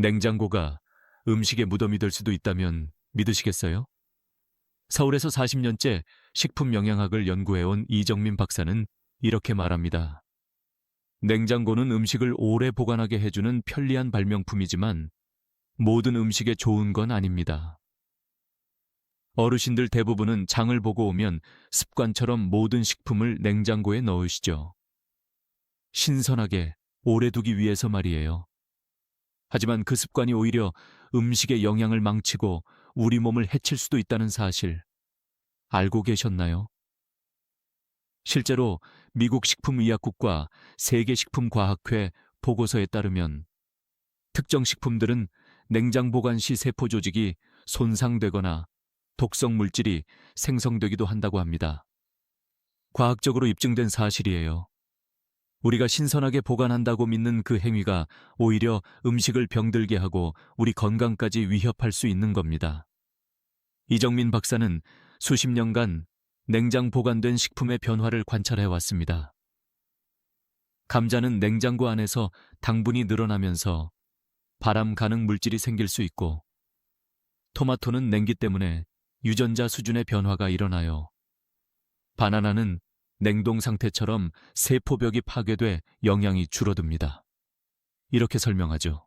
냉장고가 음식의 무덤이 될 수도 있다면 믿으시겠어요? 서울에서 40년째 식품 영양학을 연구해온 이정민 박사는 이렇게 말합니다. 냉장고는 음식을 오래 보관하게 해주는 편리한 발명품이지만 모든 음식에 좋은 건 아닙니다. 어르신들 대부분은 장을 보고 오면 습관처럼 모든 식품을 냉장고에 넣으시죠. 신선하게 오래 두기 위해서 말이에요. 하지만 그 습관이 오히려 음식의 영양을 망치고 우리 몸을 해칠 수도 있다는 사실 알고 계셨나요? 실제로 미국 식품의약국과 세계식품과학회 보고서에 따르면 특정 식품들은 냉장 보관 시 세포 조직이 손상되거나 독성 물질이 생성되기도 한다고 합니다. 과학적으로 입증된 사실이에요. 우리가 신선하게 보관한다고 믿는 그 행위가 오히려 음식을 병들게 하고 우리 건강까지 위협할 수 있는 겁니다. 이정민 박사는 수십 년간 냉장 보관된 식품의 변화를 관찰해 왔습니다. 감자는 냉장고 안에서 당분이 늘어나면서 바람 가능 물질이 생길 수 있고 토마토는 냉기 때문에 유전자 수준의 변화가 일어나요. 바나나는 냉동 상태처럼 세포벽이 파괴돼 영양이 줄어듭니다. 이렇게 설명하죠.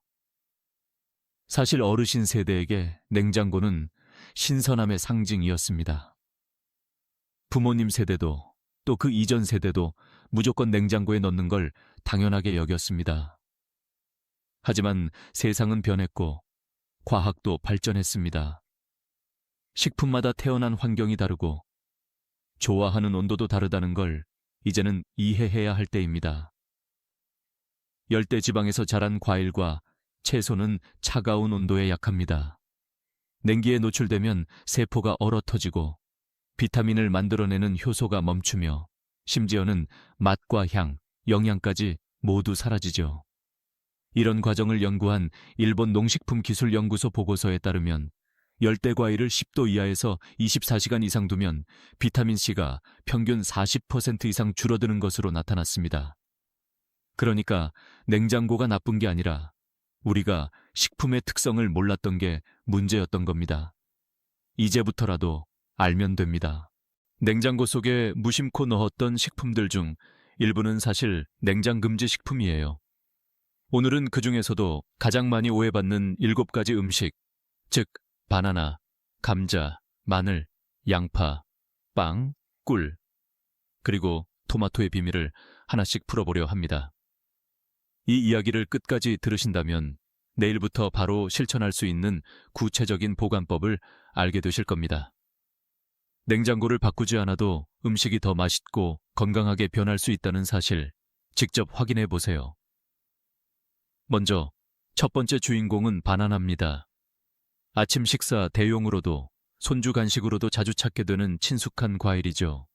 사실 어르신 세대에게 냉장고는 신선함의 상징이었습니다. 부모님 세대도 또 그 이전 세대도 무조건 냉장고에 넣는 걸 당연하게 여겼습니다. 하지만 세상은 변했고 과학도 발전했습니다. 식품마다 태어난 환경이 다르고 좋아하는 온도도 다르다는 걸 이제는 이해해야 할 때입니다. 열대 지방에서 자란 과일과 채소는 차가운 온도에 약합니다. 냉기에 노출되면 세포가 얼어 터지고 비타민을 만들어내는 효소가 멈추며 심지어는 맛과 향, 영양까지 모두 사라지죠. 이런 과정을 연구한 일본 농식품기술연구소 보고서에 따르면 열대 과일을 10도 이하에서 24시간 이상 두면 비타민C가 평균 40% 이상 줄어드는 것으로 나타났습니다. 그러니까 냉장고가 나쁜 게 아니라 우리가 식품의 특성을 몰랐던 게 문제였던 겁니다. 이제부터라도 알면 됩니다. 냉장고 속에 무심코 넣었던 식품들 중 일부는 사실 냉장 금지 식품이에요. 오늘은 그 중에서도 가장 많이 오해받는 7가지 음식, 즉 바나나, 감자, 마늘, 양파, 빵, 꿀, 그리고 토마토의 비밀을 하나씩 풀어보려 합니다. 이 이야기를 끝까지 들으신다면 내일부터 바로 실천할 수 있는 구체적인 보관법을 알게 되실 겁니다. 냉장고를 바꾸지 않아도 음식이 더 맛있고 건강하게 변할 수 있다는 사실 직접 확인해 보세요. 먼저 첫 번째 주인공은 바나나입니다. 아침 식사 대용으로도 손주 간식으로도 자주 찾게 되는 친숙한 과일이죠.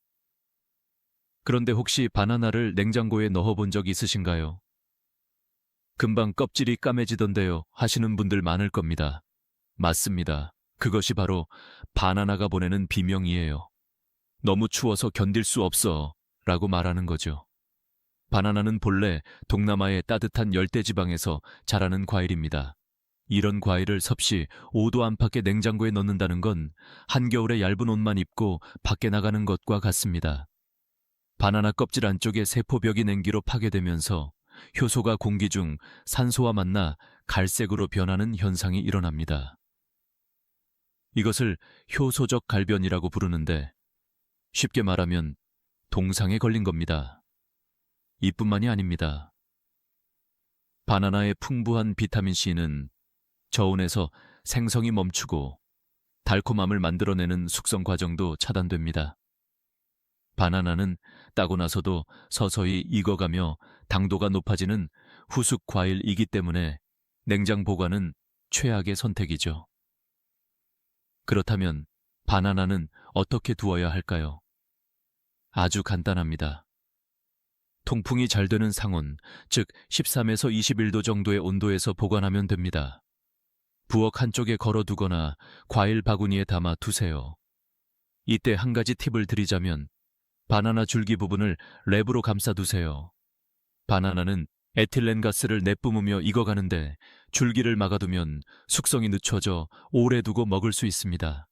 그런데 혹시 바나나를 냉장고에 넣어본 적 있으신가요? 금방 껍질이 까매지던데요 하시는 분들 많을 겁니다. 맞습니다. 그것이 바로 바나나가 보내는 비명이에요. 너무 추워서 견딜 수 없어 라고 말하는 거죠. 바나나는 본래 동남아의 따뜻한 열대지방에서 자라는 과일입니다. 이런 과일을 섭씨 5도 안팎의 냉장고에 넣는다는 건 한겨울에 얇은 옷만 입고 밖에 나가는 것과 같습니다. 바나나 껍질 안쪽에 세포벽이 냉기로 파괴되면서 효소가 공기 중 산소와 만나 갈색으로 변하는 현상이 일어납니다. 이것을 효소적 갈변이라고 부르는데 쉽게 말하면 동상에 걸린 겁니다. 이뿐만이 아닙니다. 바나나의 풍부한 비타민C는 저온에서 생성이 멈추고 달콤함을 만들어내는 숙성 과정도 차단됩니다. 바나나는 따고 나서도 서서히 익어가며 당도가 높아지는 후숙 과일이기 때문에 냉장 보관은 최악의 선택이죠. 그렇다면 바나나는 어떻게 두어야 할까요? 아주 간단합니다. 통풍이 잘 되는 상온, 즉 13에서 21도 정도의 온도에서 보관하면 됩니다. 부엌 한쪽에 걸어두거나 과일 바구니에 담아 두세요. 이때 한 가지 팁을 드리자면 바나나 줄기 부분을 랩으로 감싸두세요. 바나나는 에틸렌 가스를 내뿜으며 익어가는데 줄기를 막아두면 숙성이 늦춰져 오래 두고 먹을 수 있습니다.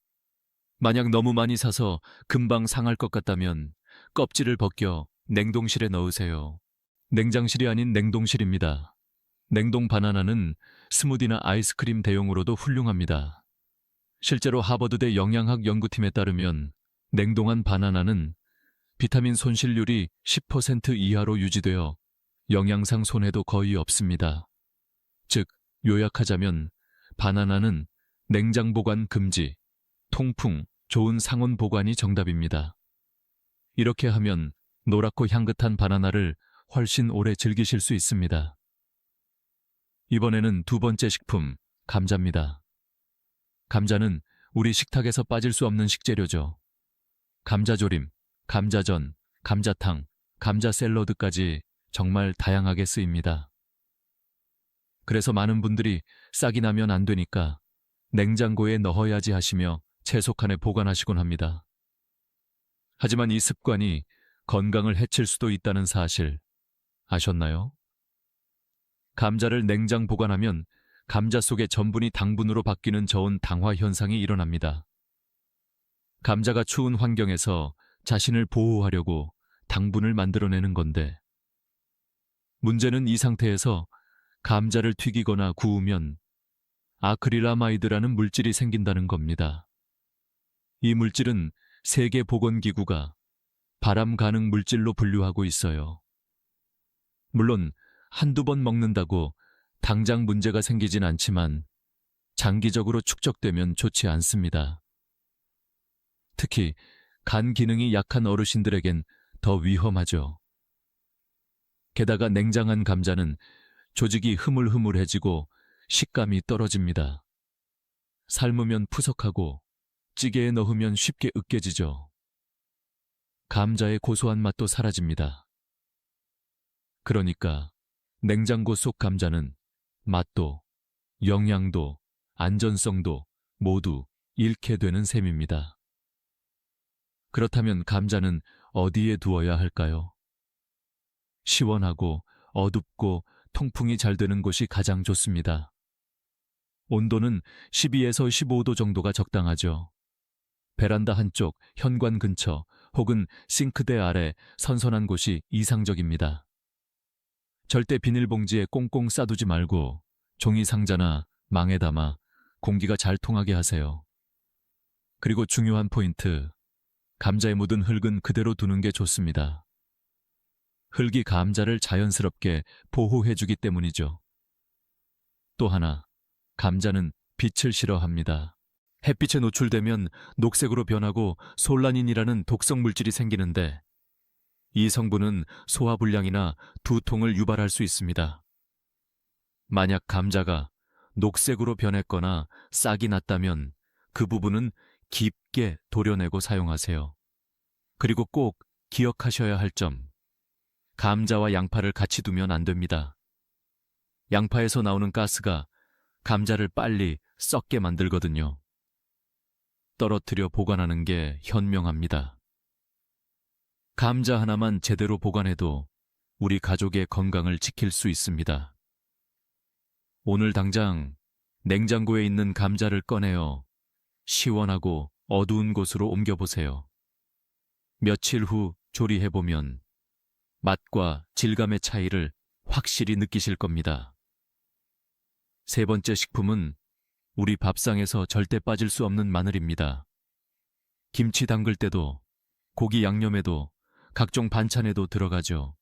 만약 너무 많이 사서 금방 상할 것 같다면 껍질을 벗겨 냉동실에 넣으세요. 냉장실이 아닌 냉동실입니다. 냉동 바나나는 스무디나 아이스크림 대용으로도 훌륭합니다. 실제로 하버드대 영양학 연구팀에 따르면 냉동한 바나나는 비타민 손실률이 10% 이하로 유지되어 영양상 손해도 거의 없습니다. 즉, 요약하자면 바나나는 냉장 보관 금지, 통풍, 좋은 상온 보관이 정답입니다. 이렇게 하면 노랗고 향긋한 바나나를 훨씬 오래 즐기실 수 있습니다. 이번에는 두 번째 식품, 감자입니다. 감자는 우리 식탁에서 빠질 수 없는 식재료죠. 감자조림, 감자전, 감자탕, 감자 샐러드까지 정말 다양하게 쓰입니다. 그래서 많은 분들이 싹이 나면 안 되니까 냉장고에 넣어야지 하시며 채소칸에 보관하시곤 합니다. 하지만 이 습관이 건강을 해칠 수도 있다는 사실 아셨나요? 감자를 냉장 보관하면 감자 속의 전분이 당분으로 바뀌는 저온 당화 현상이 일어납니다. 감자가 추운 환경에서 자신을 보호하려고 당분을 만들어내는 건데 문제는 이 상태에서 감자를 튀기거나 구우면 아크릴라마이드라는 물질이 생긴다는 겁니다. 이 물질은 세계보건기구가 발암 가능 물질로 분류하고 있어요. 물론 한두 번 먹는다고 당장 문제가 생기진 않지만 장기적으로 축적되면 좋지 않습니다. 특히 간 기능이 약한 어르신들에겐 더 위험하죠. 게다가 냉장한 감자는 조직이 흐물흐물해지고 식감이 떨어집니다. 삶으면 푸석하고 찌개에 넣으면 쉽게 으깨지죠. 감자의 고소한 맛도 사라집니다. 그러니까 냉장고 속 감자는 맛도, 영양도, 안전성도 모두 잃게 되는 셈입니다. 그렇다면 감자는 어디에 두어야 할까요? 시원하고 어둡고 통풍이 잘 되는 곳이 가장 좋습니다. 온도는 12에서 15도 정도가 적당하죠. 베란다 한쪽, 현관 근처 혹은 싱크대 아래 선선한 곳이 이상적입니다. 절대 비닐봉지에 꽁꽁 싸두지 말고 종이 상자나 망에 담아 공기가 잘 통하게 하세요. 그리고 중요한 포인트, 감자에 묻은 흙은 그대로 두는 게 좋습니다. 흙이 감자를 자연스럽게 보호해주기 때문이죠. 또 하나, 감자는 빛을 싫어합니다. 햇빛에 노출되면 녹색으로 변하고 솔라닌이라는 독성 물질이 생기는데 이 성분은 소화불량이나 두통을 유발할 수 있습니다. 만약 감자가 녹색으로 변했거나 싹이 났다면 그 부분은 깊게 도려내고 사용하세요. 그리고 꼭 기억하셔야 할 점. 감자와 양파를 같이 두면 안 됩니다. 양파에서 나오는 가스가 감자를 빨리 썩게 만들거든요. 떨어뜨려 보관하는 게 현명합니다. 감자 하나만 제대로 보관해도 우리 가족의 건강을 지킬 수 있습니다. 오늘 당장 냉장고에 있는 감자를 꺼내어 시원하고 어두운 곳으로 옮겨보세요. 며칠 후 조리해보면 맛과 질감의 차이를 확실히 느끼실 겁니다. 세 번째 식품은 우리 밥상에서 절대 빠질 수 없는 마늘입니다. 김치 담글 때도 고기 양념에도 각종 반찬에도 들어가죠.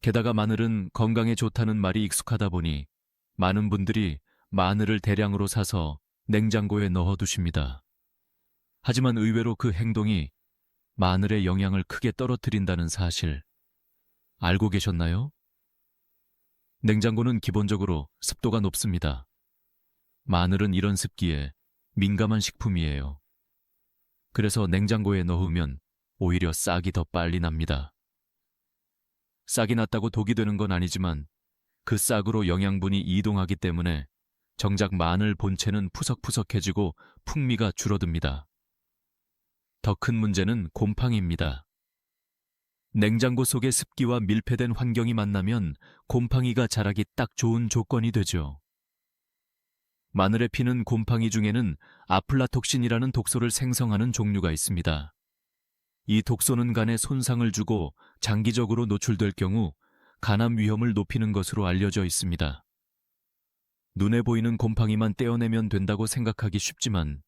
게다가 마늘은 건강에 좋다는 말이 익숙하다 보니 많은 분들이 마늘을 대량으로 사서 냉장고에 넣어 두십니다. 하지만 의외로 그 행동이 마늘의 영양을 크게 떨어뜨린다는 사실 알고 계셨나요? 냉장고는 기본적으로 습도가 높습니다. 마늘은 이런 습기에 민감한 식품이에요. 그래서 냉장고에 넣으면 오히려 싹이 더 빨리 납니다. 싹이 났다고 독이 되는 건 아니지만 그 싹으로 영양분이 이동하기 때문에 정작 마늘 본체는 푸석푸석해지고 풍미가 줄어듭니다. 더 큰 문제는 곰팡이입니다. 냉장고 속의 습기와 밀폐된 환경이 만나면 곰팡이가 자라기 딱 좋은 조건이 되죠. 마늘에 피는 곰팡이 중에는 아플라톡신이라는 독소를 생성하는 종류가 있습니다. 이 독소는 간에 손상을 주고 장기적으로 노출될 경우 간암 위험을 높이는 것으로 알려져 있습니다. 눈에 보이는 곰팡이만 떼어내면 된다고 생각하기 쉽지만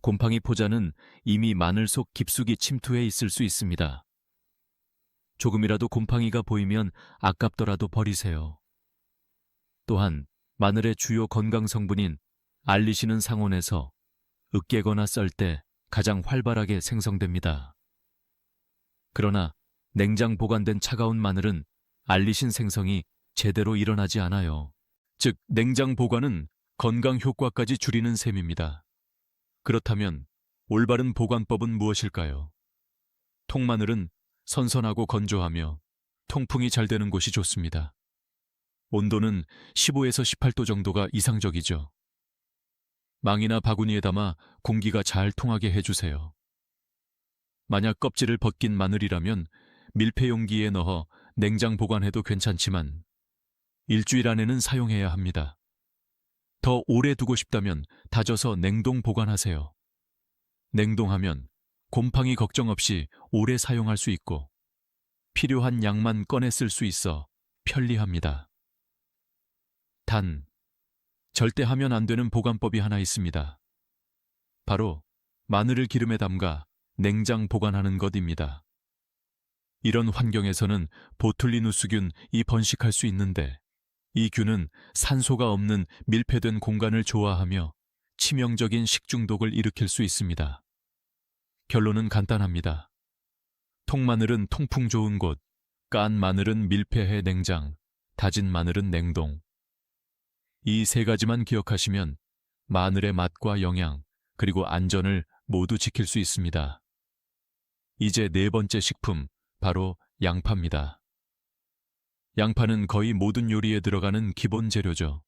곰팡이 포자는 이미 마늘 속 깊숙이 침투해 있을 수 있습니다. 조금이라도 곰팡이가 보이면 아깝더라도 버리세요. 또한 마늘의 주요 건강 성분인 알리신은 상온에서 으깨거나 썰 때 가장 활발하게 생성됩니다. 그러나 냉장 보관된 차가운 마늘은 알리신 생성이 제대로 일어나지 않아요. 즉, 냉장 보관은 건강 효과까지 줄이는 셈입니다. 그렇다면 올바른 보관법은 무엇일까요? 통마늘은 선선하고 건조하며 통풍이 잘 되는 곳이 좋습니다. 온도는 15에서 18도 정도가 이상적이죠. 망이나 바구니에 담아 공기가 잘 통하게 해주세요. 만약 껍질을 벗긴 마늘이라면 밀폐 용기에 넣어 냉장 보관해도 괜찮지만 일주일 안에는 사용해야 합니다. 더 오래 두고 싶다면 다져서 냉동 보관하세요. 냉동하면 곰팡이 걱정 없이 오래 사용할 수 있고 필요한 양만 꺼내 쓸 수 있어 편리합니다. 단, 절대 하면 안 되는 보관법이 하나 있습니다. 바로 마늘을 기름에 담가 냉장 보관하는 것입니다. 이런 환경에서는 보툴리누스균 이 번식할 수 있는데 이 균은 산소가 없는 밀폐된 공간을 좋아하며 치명적인 식중독을 일으킬 수 있습니다. 결론은 간단합니다. 통마늘은 통풍 좋은 곳, 깐 마늘은 밀폐해 냉장, 다진 마늘은 냉동. 이 세 가지만 기억하시면 마늘의 맛과 영양, 그리고 안전을 모두 지킬 수 있습니다. 이제 네 번째 식품, 바로 양파입니다. 양파는 거의 모든 요리에 들어가는 기본 재료죠.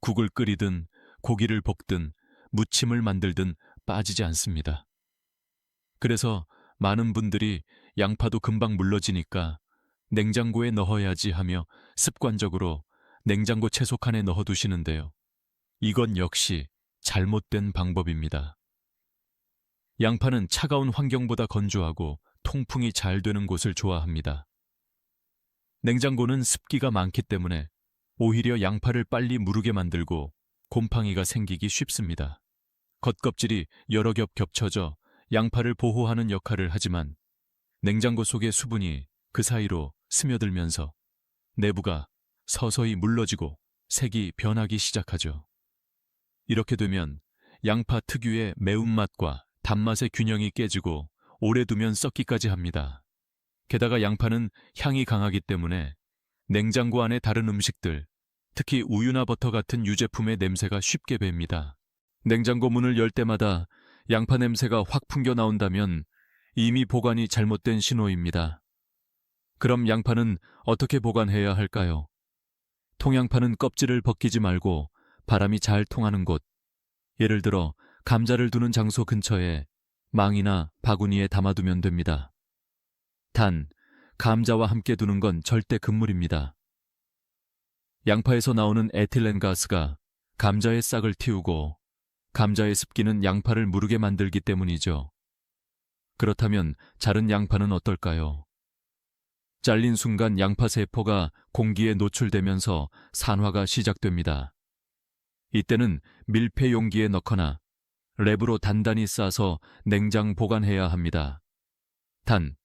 국을 끓이든 고기를 볶든 무침을 만들든 빠지지 않습니다. 그래서 많은 분들이 양파도 금방 물러지니까 냉장고에 넣어야지 하며 습관적으로 냉장고 채소칸에 넣어두시는데요. 이건 역시 잘못된 방법입니다. 양파는 차가운 환경보다 건조하고 통풍이 잘 되는 곳을 좋아합니다. 냉장고는 습기가 많기 때문에 오히려 양파를 빨리 무르게 만들고 곰팡이가 생기기 쉽습니다. 겉껍질이 여러 겹 겹쳐져 양파를 보호하는 역할을 하지만 냉장고 속의 수분이 그 사이로 스며들면서 내부가 서서히 물러지고 색이 변하기 시작하죠. 이렇게 되면 양파 특유의 매운맛과 단맛의 균형이 깨지고 오래 두면 썩기까지 합니다. 게다가 양파는 향이 강하기 때문에 냉장고 안의 다른 음식들, 특히 우유나 버터 같은 유제품의 냄새가 쉽게 뱄니다. 냉장고 문을 열 때마다 양파 냄새가 확 풍겨 나온다면 이미 보관이 잘못된 신호입니다. 그럼 양파는 어떻게 보관해야 할까요? 통양파는 껍질을 벗기지 말고 바람이 잘 통하는 곳, 예를 들어 감자를 두는 장소 근처에 망이나 바구니에 담아두면 됩니다. 단, 감자와 함께 두는 건 절대 금물입니다. 양파에서 나오는 에틸렌 가스가 감자의 싹을 틔우고 감자의 습기는 양파를 무르게 만들기 때문이죠. 그렇다면 자른 양파는 어떨까요? 잘린 순간 양파 세포가 공기에 노출되면서 산화가 시작됩니다. 이때는 밀폐 용기에 넣거나 랩으로 단단히 싸서 냉장 보관해야 합니다. 단,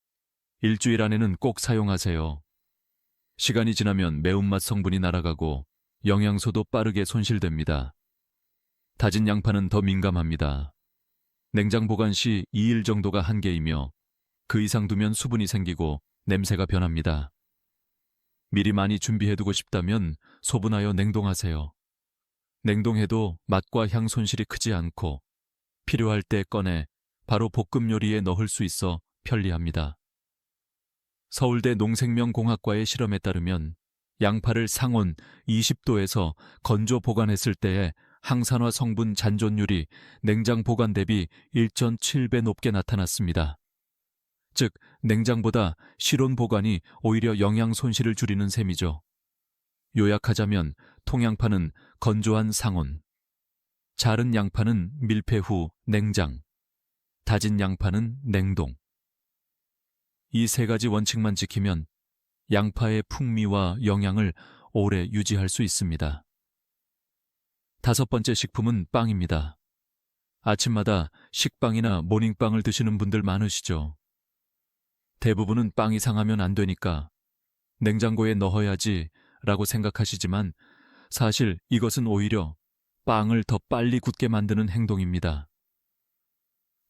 일주일 안에는 꼭 사용하세요. 시간이 지나면 매운맛 성분이 날아가고 영양소도 빠르게 손실됩니다. 다진 양파는 더 민감합니다. 냉장 보관 시 2일 정도가 한계이며 그 이상 두면 수분이 생기고 냄새가 변합니다. 미리 많이 준비해두고 싶다면 소분하여 냉동하세요. 냉동해도 맛과 향 손실이 크지 않고 필요할 때 꺼내 바로 볶음 요리에 넣을 수 있어 편리합니다. 서울대 농생명공학과의 실험에 따르면 양파를 상온 20도에서 건조 보관했을 때의 항산화 성분 잔존율이 냉장 보관 대비 1.7배 높게 나타났습니다. 즉, 냉장보다 실온 보관이 오히려 영양 손실을 줄이는 셈이죠. 요약하자면 통양파는 건조한 상온, 자른 양파는 밀폐 후 냉장, 다진 양파는 냉동. 이 세 가지 원칙만 지키면 양파의 풍미와 영양을 오래 유지할 수 있습니다. 다섯 번째 식품은 빵입니다. 아침마다 식빵이나 모닝빵을 드시는 분들 많으시죠? 대부분은 빵이 상하면 안 되니까 냉장고에 넣어야지 라고 생각하시지만 사실 이것은 오히려 빵을 더 빨리 굳게 만드는 행동입니다.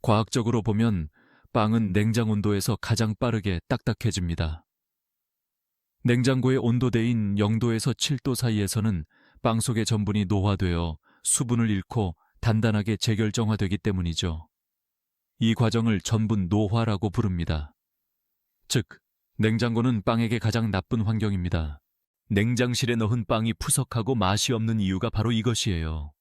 과학적으로 보면 빵은 냉장 온도에서 가장 빠르게 딱딱해집니다. 냉장고의 온도대인 0도에서 7도 사이에서는 빵 속의 전분이 노화되어 수분을 잃고 단단하게 재결정화되기 때문이죠. 이 과정을 전분 노화라고 부릅니다. 즉, 냉장고는 빵에게 가장 나쁜 환경입니다. 냉장실에 넣은 빵이 푸석하고 맛이 없는 이유가 바로 이것이에요.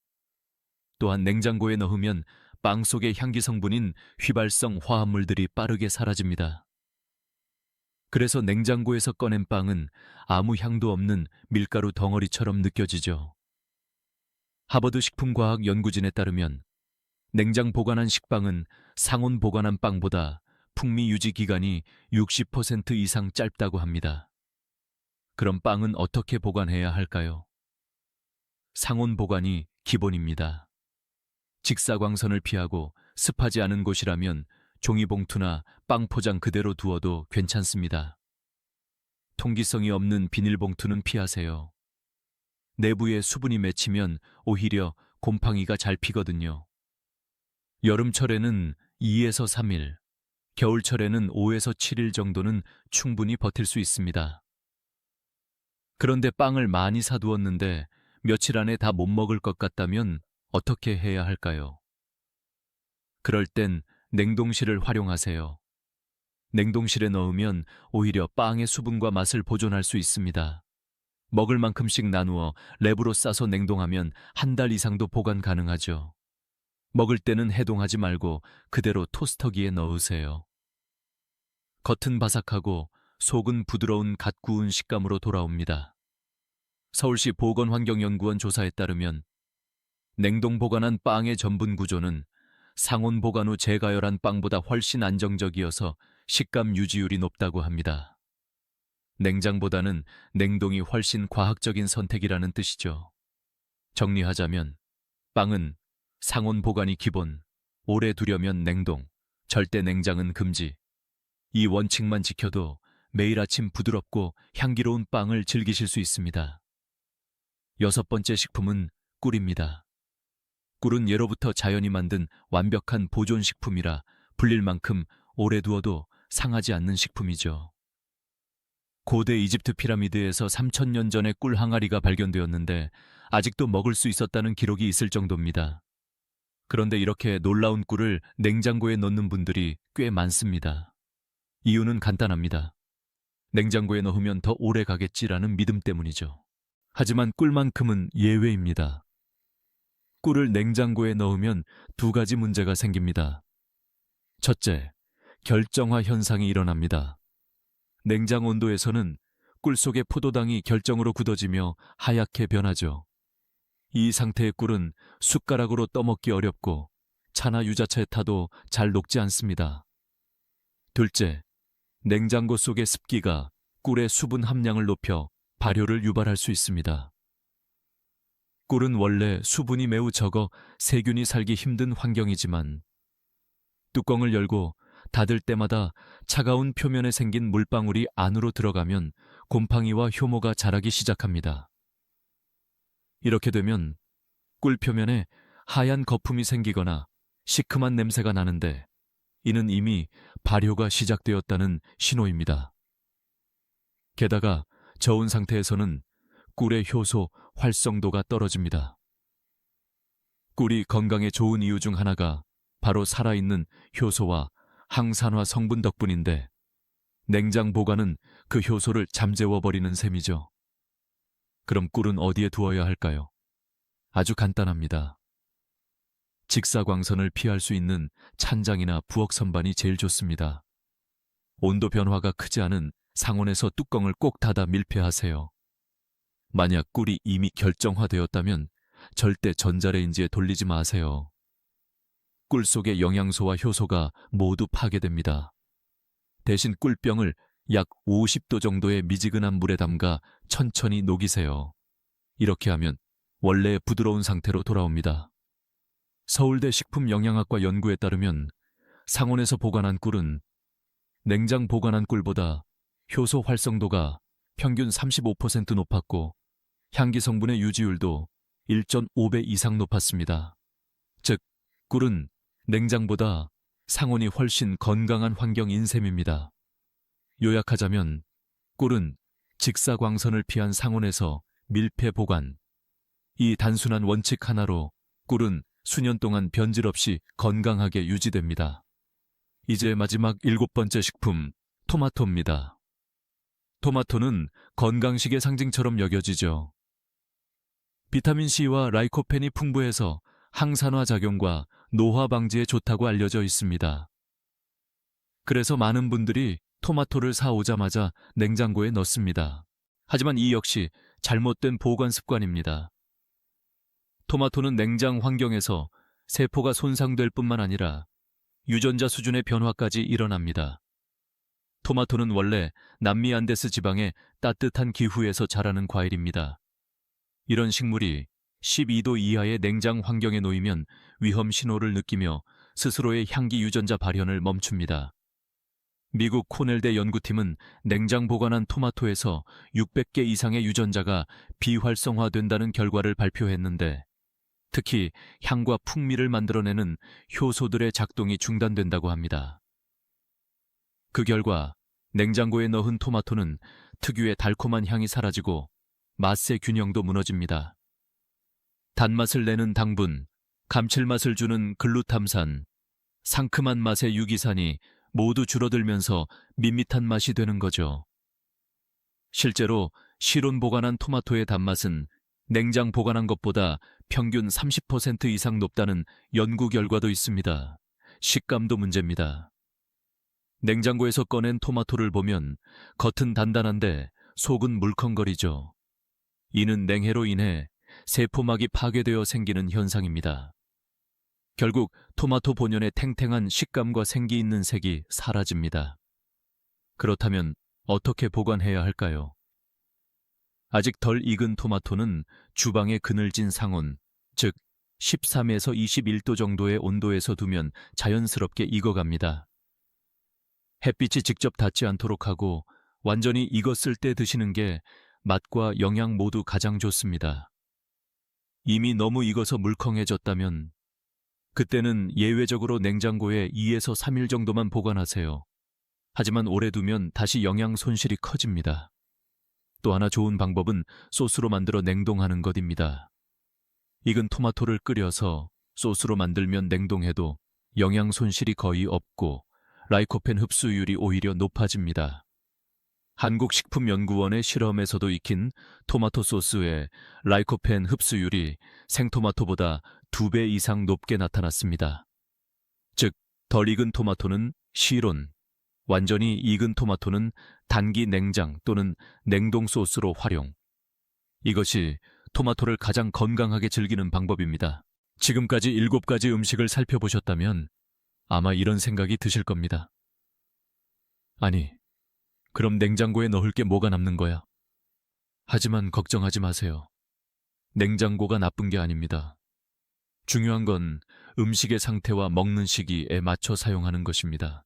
또한 냉장고에 넣으면 빵 속의 향기 성분인 휘발성 화합물들이 빠르게 사라집니다. 그래서 냉장고에서 꺼낸 빵은 아무 향도 없는 밀가루 덩어리처럼 느껴지죠. 하버드 식품과학 연구진에 따르면 냉장 보관한 식빵은 상온 보관한 빵보다 풍미 유지 기간이 60% 이상 짧다고 합니다. 그럼 빵은 어떻게 보관해야 할까요? 상온 보관이 기본입니다. 직사광선을 피하고 습하지 않은 곳이라면 종이봉투나 빵 포장 그대로 두어도 괜찮습니다. 통기성이 없는 비닐봉투는 피하세요. 내부에 수분이 맺히면 오히려 곰팡이가 잘 피거든요. 여름철에는 2에서 3일, 겨울철에는 5에서 7일 정도는 충분히 버틸 수 있습니다. 그런데 빵을 많이 사두었는데 며칠 안에 다 못 먹을 것 같다면 어떻게 해야 할까요? 그럴 땐 냉동실을 활용하세요. 냉동실에 넣으면 오히려 빵의 수분과 맛을 보존할 수 있습니다. 먹을 만큼씩 나누어 랩으로 싸서 냉동하면 한 달 이상도 보관 가능하죠. 먹을 때는 해동하지 말고 그대로 토스터기에 넣으세요. 겉은 바삭하고 속은 부드러운 갓 구운 식감으로 돌아옵니다. 서울시 보건환경연구원 조사에 따르면 냉동 보관한 빵의 전분 구조는 상온 보관 후 재가열한 빵보다 훨씬 안정적이어서 식감 유지율이 높다고 합니다. 냉장보다는 냉동이 훨씬 과학적인 선택이라는 뜻이죠. 정리하자면 빵은 상온 보관이 기본, 오래 두려면 냉동, 절대 냉장은 금지. 이 원칙만 지켜도 매일 아침 부드럽고 향기로운 빵을 즐기실 수 있습니다. 여섯 번째 식품은 꿀입니다. 꿀은 예로부터 자연이 만든 완벽한 보존식품이라 불릴 만큼 오래 두어도 상하지 않는 식품이죠. 고대 이집트 피라미드에서 3천년 전에 꿀 항아리가 발견되었는데 아직도 먹을 수 있었다는 기록이 있을 정도입니다. 그런데 이렇게 놀라운 꿀을 냉장고에 넣는 분들이 꽤 많습니다. 이유는 간단합니다. 냉장고에 넣으면 더 오래 가겠지라는 믿음 때문이죠. 하지만 꿀만큼은 예외입니다. 꿀을 냉장고에 넣으면 두 가지 문제가 생깁니다. 첫째, 결정화 현상이 일어납니다. 냉장 온도에서는 꿀 속의 포도당이 결정으로 굳어지며 하얗게 변하죠. 이 상태의 꿀은 숟가락으로 떠먹기 어렵고 차나 유자차에 타도 잘 녹지 않습니다. 둘째, 냉장고 속의 습기가 꿀의 수분 함량을 높여 발효를 유발할 수 있습니다. 꿀은 원래 수분이 매우 적어 세균이 살기 힘든 환경이지만 뚜껑을 열고 닫을 때마다 차가운 표면에 생긴 물방울이 안으로 들어가면 곰팡이와 효모가 자라기 시작합니다. 이렇게 되면 꿀 표면에 하얀 거품이 생기거나 시큼한 냄새가 나는데 이는 이미 발효가 시작되었다는 신호입니다. 게다가 저온 상태에서는 꿀의 효소, 활성도가 떨어집니다. 꿀이 건강에 좋은 이유 중 하나가 바로 살아있는 효소와 항산화 성분 덕분인데 냉장 보관은 그 효소를 잠재워버리는 셈이죠. 그럼 꿀은 어디에 두어야 할까요? 아주 간단합니다. 직사광선을 피할 수 있는 찬장이나 부엌 선반이 제일 좋습니다. 온도 변화가 크지 않은 상온에서 뚜껑을 꼭 닫아 밀폐하세요. 만약 꿀이 이미 결정화되었다면 절대 전자레인지에 돌리지 마세요. 꿀 속의 영양소와 효소가 모두 파괴됩니다. 대신 꿀병을 약 50도 정도의 미지근한 물에 담가 천천히 녹이세요. 이렇게 하면 원래의 부드러운 상태로 돌아옵니다. 서울대 식품영양학과 연구에 따르면 상온에서 보관한 꿀은 냉장 보관한 꿀보다 효소 활성도가 평균 35% 높았고 향기 성분의 유지율도 1.5배 이상 높았습니다. 즉, 꿀은 냉장보다 상온이 훨씬 건강한 환경인 셈입니다. 요약하자면 꿀은 직사광선을 피한 상온에서 밀폐 보관. 이 단순한 원칙 하나로 꿀은 수년 동안 변질 없이 건강하게 유지됩니다. 이제 마지막 일곱 번째 식품, 토마토입니다. 토마토는 건강식의 상징처럼 여겨지죠. 비타민C와 라이코펜이 풍부해서 항산화 작용과 노화 방지에 좋다고 알려져 있습니다. 그래서 많은 분들이 토마토를 사오자마자 냉장고에 넣습니다. 하지만 이 역시 잘못된 보관 습관입니다. 토마토는 냉장 환경에서 세포가 손상될 뿐만 아니라 유전자 수준의 변화까지 일어납니다. 토마토는 원래 남미 안데스 지방의 따뜻한 기후에서 자라는 과일입니다. 이런 식물이 12도 이하의 냉장 환경에 놓이면 위험 신호를 느끼며 스스로의 향기 유전자 발현을 멈춥니다. 미국 코넬대 연구팀은 냉장 보관한 토마토에서 600개 이상의 유전자가 비활성화된다는 결과를 발표했는데 특히 향과 풍미를 만들어내는 효소들의 작동이 중단된다고 합니다. 그 결과 냉장고에 넣은 토마토는 특유의 달콤한 향이 사라지고 맛의 균형도 무너집니다. 단맛을 내는 당분, 감칠맛을 주는 글루탐산, 상큼한 맛의 유기산이 모두 줄어들면서 밋밋한 맛이 되는 거죠. 실제로 실온 보관한 토마토의 단맛은 냉장 보관한 것보다 평균 30% 이상 높다는 연구 결과도 있습니다. 식감도 문제입니다. 냉장고에서 꺼낸 토마토를 보면 겉은 단단한데 속은 물컹거리죠. 이는 냉해로 인해 세포막이 파괴되어 생기는 현상입니다. 결국 토마토 본연의 탱탱한 식감과 생기 있는 색이 사라집니다. 그렇다면 어떻게 보관해야 할까요? 아직 덜 익은 토마토는 주방에 그늘진 상온, 즉 13에서 21도 정도의 온도에서 두면 자연스럽게 익어갑니다. 햇빛이 직접 닿지 않도록 하고 완전히 익었을 때 드시는 게 맛과 영양 모두 가장 좋습니다. 이미 너무 익어서 물컹해졌다면 그때는 예외적으로 냉장고에 2에서 3일 정도만 보관하세요. 하지만 오래 두면 다시 영양 손실이 커집니다. 또 하나 좋은 방법은 소스로 만들어 냉동하는 것입니다. 익은 토마토를 끓여서 소스로 만들면 냉동해도 영양 손실이 거의 없고 라이코펜 흡수율이 오히려 높아집니다. 한국식품연구원의 실험에서도 익힌 토마토 소스의 라이코펜 흡수율이 생토마토보다 두배 이상 높게 나타났습니다. 즉, 덜 익은 토마토는 시론, 완전히 익은 토마토는 단기 냉장 또는 냉동 소스로 활용. 이것이 토마토를 가장 건강하게 즐기는 방법입니다. 지금까지 일곱 가지 음식을 살펴보셨다면 아마 이런 생각이 드실 겁니다. 아니, 그럼 냉장고에 넣을 게 뭐가 남는 거야? 하지만 걱정하지 마세요. 냉장고가 나쁜 게 아닙니다. 중요한 건 음식의 상태와 먹는 시기에 맞춰 사용하는 것입니다.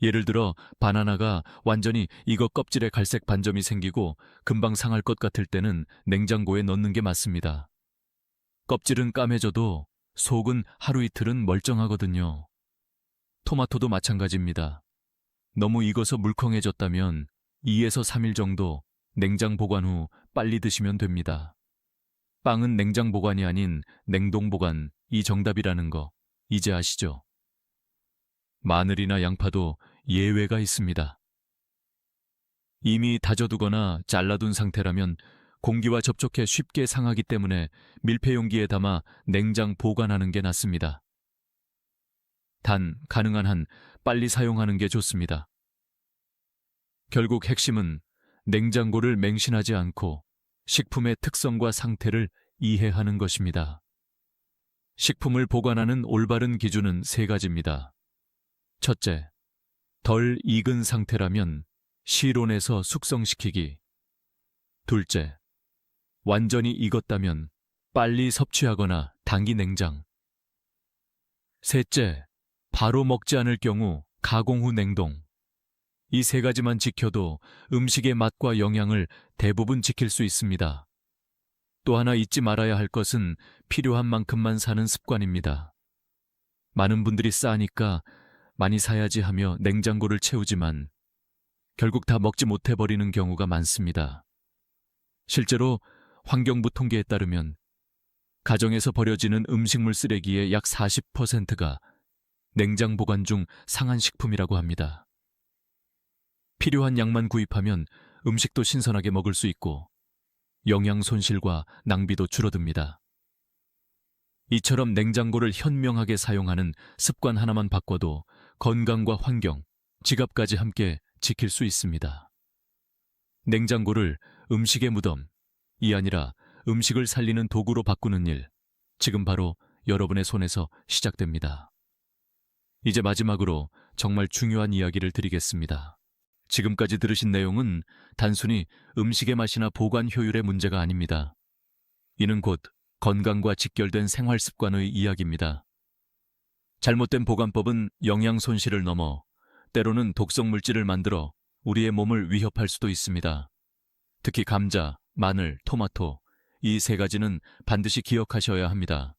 예를 들어 바나나가 완전히 익어 껍질에 갈색 반점이 생기고 금방 상할 것 같을 때는 냉장고에 넣는 게 맞습니다. 껍질은 까매져도 속은 하루 이틀은 멀쩡하거든요. 토마토도 마찬가지입니다. 너무 익어서 물컹해졌다면 2에서 3일 정도 냉장 보관 후 빨리 드시면 됩니다. 빵은 냉장 보관이 아닌 냉동 보관 이 정답이라는 거 이제 아시죠? 마늘이나 양파도 예외가 있습니다. 이미 다져두거나 잘라둔 상태라면 공기와 접촉해 쉽게 상하기 때문에 밀폐 용기에 담아 냉장 보관하는 게 낫습니다. 단 가능한 한 빨리 사용하는 게 좋습니다. 결국 핵심은 냉장고를 맹신하지 않고 식품의 특성과 상태를 이해하는 것입니다. 식품을 보관하는 올바른 기준은 세 가지입니다. 첫째, 덜 익은 상태라면 실온에서 숙성시키기. 둘째, 완전히 익었다면 빨리 섭취하거나 단기 냉장. 셋째, 바로 먹지 않을 경우 가공 후 냉동. 이 세 가지만 지켜도 음식의 맛과 영양을 대부분 지킬 수 있습니다. 또 하나 잊지 말아야 할 것은 필요한 만큼만 사는 습관입니다. 많은 분들이 싸니까 많이 사야지 하며 냉장고를 채우지만 결국 다 먹지 못해 버리는 경우가 많습니다. 실제로 환경부 통계에 따르면 가정에서 버려지는 음식물 쓰레기의 약 40%가 냉장 보관 중 상한 식품이라고 합니다. 필요한 양만 구입하면 음식도 신선하게 먹을 수 있고 영양 손실과 낭비도 줄어듭니다. 이처럼 냉장고를 현명하게 사용하는 습관 하나만 바꿔도 건강과 환경, 지갑까지 함께 지킬 수 있습니다. 냉장고를 음식의 무덤, 이 아니라 음식을 살리는 도구로 바꾸는 일, 지금 바로 여러분의 손에서 시작됩니다. 이제 마지막으로 정말 중요한 이야기를 드리겠습니다. 지금까지 들으신 내용은 단순히 음식의 맛이나 보관 효율의 문제가 아닙니다. 이는 곧 건강과 직결된 생활 습관의 이야기입니다. 잘못된 보관법은 영양 손실을 넘어 때로는 독성 물질을 만들어 우리의 몸을 위협할 수도 있습니다. 특히 감자, 마늘, 토마토 이 세 가지는 반드시 기억하셔야 합니다.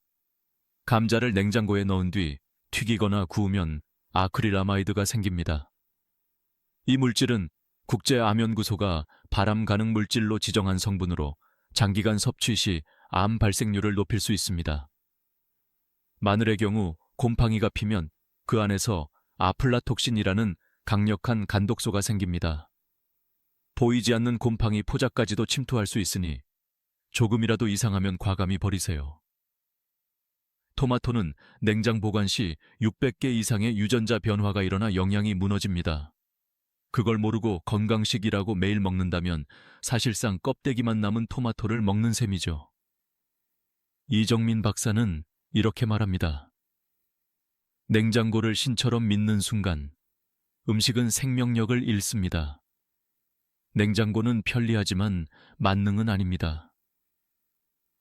감자를 냉장고에 넣은 뒤 튀기거나 구우면 아크릴아마이드가 생깁니다. 이 물질은 국제 암연구소가 발암 가능 물질로 지정한 성분으로 장기간 섭취 시 암 발생률을 높일 수 있습니다. 마늘의 경우 곰팡이가 피면 그 안에서 아플라톡신이라는 강력한 간독소가 생깁니다. 보이지 않는 곰팡이 포자까지도 침투할 수 있으니 조금이라도 이상하면 과감히 버리세요. 토마토는 냉장 보관 시 600개 이상의 유전자 변화가 일어나 영양이 무너집니다. 그걸 모르고 건강식이라고 매일 먹는다면 사실상 껍데기만 남은 토마토를 먹는 셈이죠. 이정민 박사는 이렇게 말합니다. 냉장고를 신처럼 믿는 순간 음식은 생명력을 잃습니다. 냉장고는 편리하지만 만능은 아닙니다.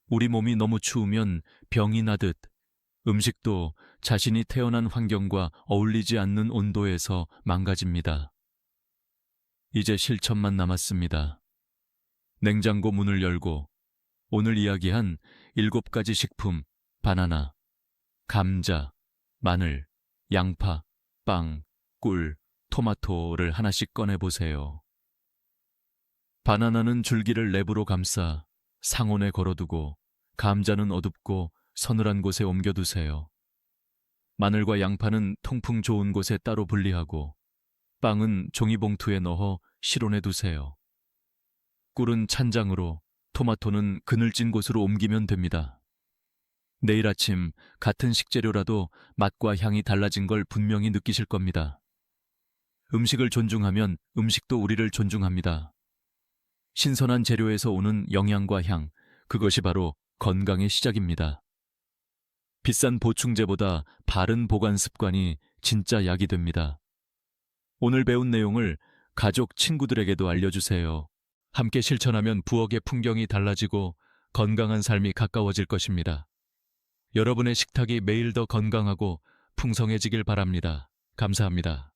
우리 몸이 너무 추우면 병이 나듯 음식도 자신이 태어난 환경과 어울리지 않는 온도에서 망가집니다. 이제 실천만 남았습니다. 냉장고 문을 열고 오늘 이야기한 일곱 가지 식품, 바나나, 감자, 마늘, 양파, 빵, 꿀, 토마토를 하나씩 꺼내보세요. 바나나는 줄기를 랩으로 감싸 상온에 걸어두고 감자는 어둡고 서늘한 곳에 옮겨두세요. 마늘과 양파는 통풍 좋은 곳에 따로 분리하고 빵은 종이봉투에 넣어 실온에 두세요. 꿀은 찬장으로, 토마토는 그늘진 곳으로 옮기면 됩니다. 내일 아침 같은 식재료라도 맛과 향이 달라진 걸 분명히 느끼실 겁니다. 음식을 존중하면 음식도 우리를 존중합니다. 신선한 재료에서 오는 영양과 향, 그것이 바로 건강의 시작입니다. 비싼 보충제보다 바른 보관 습관이 진짜 약이 됩니다. 오늘 배운 내용을 가족, 친구들에게도 알려주세요. 함께 실천하면 부엌의 풍경이 달라지고 건강한 삶이 가까워질 것입니다. 여러분의 식탁이 매일 더 건강하고 풍성해지길 바랍니다. 감사합니다.